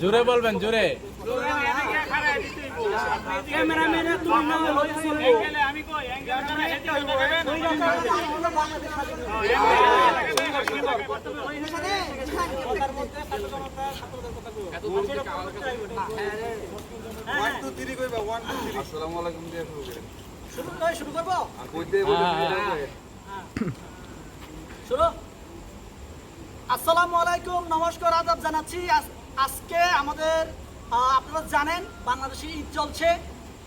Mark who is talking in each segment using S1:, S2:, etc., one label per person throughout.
S1: জোরে বলবেন জোরে।
S2: আসসালামু আলাইকুম। দিয়ে শুরু করেন
S3: শুরু করে শুরু করব?
S2: আর কইতে বলতে
S3: শুরু? আসসালামু আলাইকুম নমস্কার আদাব জানাচ্ছি। আজকে আমাদের আপনারা জানেন বাংলাদেশে ঈদ চলছে।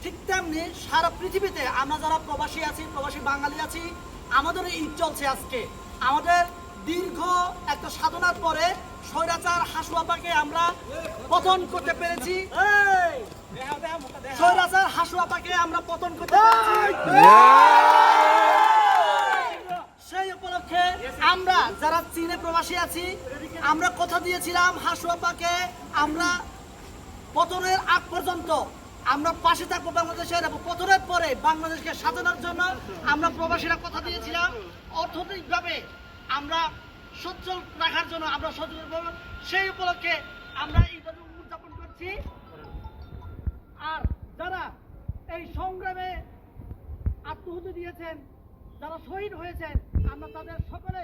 S3: ঠিক তেমনি সারা পৃথিবীতে আমরা যারা প্রবাসী আছি প্রবাসী বাঙালি আছি আমাদের ঈদ চলছে আজকে। আমাদের দীর্ঘ একটা সাধনার পরে স্বৈরাচার হাসুয়াপাকে আমরা পতন করতে পেরেছি। স্বৈরাচার হাসুয়াপাকে আমরা পতন করতে পেরেছি সেই উপলক্ষে আমরা যারা চীনে প্রবাসী আছি, আমরা কথা দিয়েছিলাম হাসুয়াপাকে, আমরা পতনের আগ পর্যন্ত আমরা পাশে থাকব বাংলাদেশের এবং পতনের পরে বাংলাদেশকে সাজানোর জন্য আমরা প্রবাসীরা কথা দিয়েছিলাম। অর্থনৈতিকভাবে আমরা সচ্ছল রাখার জন্য আমরা সচেতন সেই উপলক্ষে আমরা এই উদযাপন করছি। আর যারা এই সংগ্রামে আত্মহুতি দিয়েছেন, যারা শহীদ হয়েছেন, আমরা তাদের সকলে